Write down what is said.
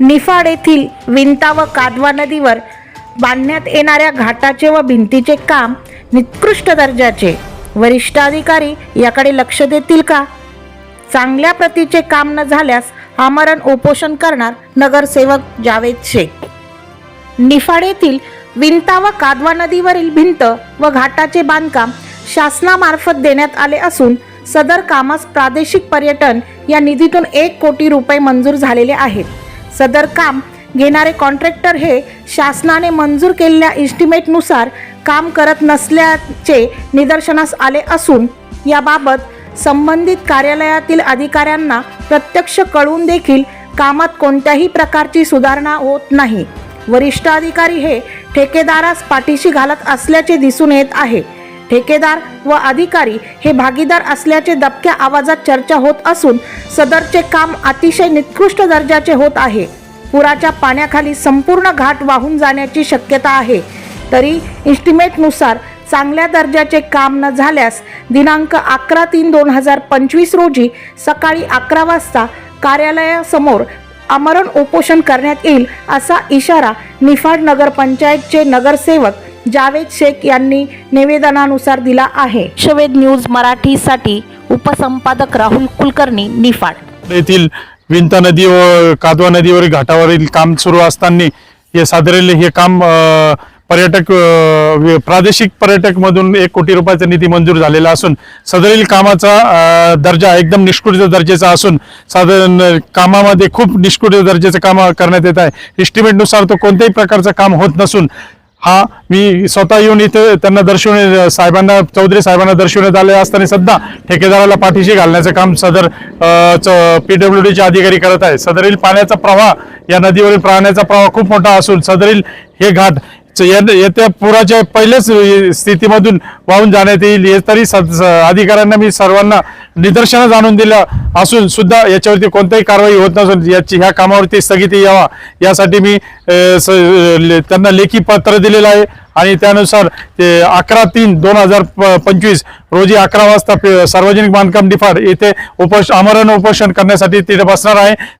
निफाड येथील विंता व कादवा नदीवर बांधण्यात येणाऱ्या घाटाचे व भिंतीचे काम निकृष्ट दर्जाचे. वरिष्ठ अधिकारी याकडे लक्ष देतील का? चांगल्या प्रतीचे काम न झाल्यास आमरण उपोषण करणार नगरसेवक जावेद शेख. निफाड येथील विंता व कादवा नदीवरील भिंत व घाटाचे बांधकाम शासनामार्फत देण्यात आले असून सदर कामास प्रादेशिक पर्यटन या निधीतून एक कोटी रुपये मंजूर झालेले आहेत. सदर काम घेणारे कॉन्ट्रॅक्टर हे शासनाने मंजूर केलेल्या इस्टिमेटनुसार काम करत नसल्याचे निदर्शनास आले असून याबाबत संबंधित कार्यालयातील अधिकाऱ्यांना प्रत्यक्ष कळून देखील कामात कोणत्याही प्रकारची सुधारणा होत नाही. वरिष्ठ अधिकारी हे ठेकेदारास पाठीशी घालत असल्याचे दिसून येत आहे. ठेकेदार व अधिकारी हे भागीदार असल्याचे दबक्या आवाजात चर्चा होत असून सदरचे काम अतिशय निकृष्ट दर्जाचे होत आहे. पुराच्या पाण्याखाली संपूर्ण घाट वाहून जाण्याची शक्यता आहे. तरी इस्टिमेटनुसार चांगल्या दर्जाचे काम न झाल्यास दिनांक अकरा तीन दोन हजार पंचवीस रोजी सकाळी अकरा वाजता कार्यालयासमोर आमरण उपोषण करण्यात येईल असा इशारा निफाड नगरपंचायतचे नगरसेवक जावेद शेख यांनी निवेदनानुसार दिला आहे. शवेद न्यूज मराठीसाठी उपसंपादक राहुल कुलकर्णी निफाड. येथील विंता नदी व कादवा नदीवरील घाटावरील काम सुरू असताना हे साधारण हे काम पर्यटक प्रादेशिक पर्यटक मधून एक कोटी रुपयाचा निधी मंजूर झालेला असून सदरील कामाचा दर्जा एकदम निष्कृत दर्जाचा असून साधारण कामामध्ये खूप निष्कृत दर्जाचं काम करण्यात येत आहे. इस्टिमेटनुसार तो कोणत्याही प्रकारचं काम होत नसून हा मी स्वतः येऊन इथे त्यांना दर्शवणे साहेबांना चौधरी साहेबांना दर्शवण्यात आले असताना सध्या ठेकेदाराला पाठीशी घालण्याचं काम सदर पीडब्ल्यू डीचे अधिकारी करत आहे सदरील पाण्याचा प्रवाह या नदीवरील पाण्याचा प्रवाह खूप मोठा असून सदरील हे घाट च- या- येत्या पुराच्या पहिल्याच स्थितीमधून वाहून जाण्यात येईल. हे तरी सद- स- अधिकाऱ्यांना मी सर्वांना निदर्शनं जाणून दिलं असून सुद्धा याच्यावरती कोणत्याही कारवाई होत नसून याची ह्या कामावरती स्थगिती यावा. यासाठी मी स- ले- त्यांना लेखी पत्र दिलेलं आहे आणि त्यानुसार अकरा तीन दोन हजार पंचवीस रोजी अकरा वाजता सार्वजनिक बांधकाम डिफाड येथे उपोष आमरण उपोषण करण्यासाठी तिथे बसणार आहे.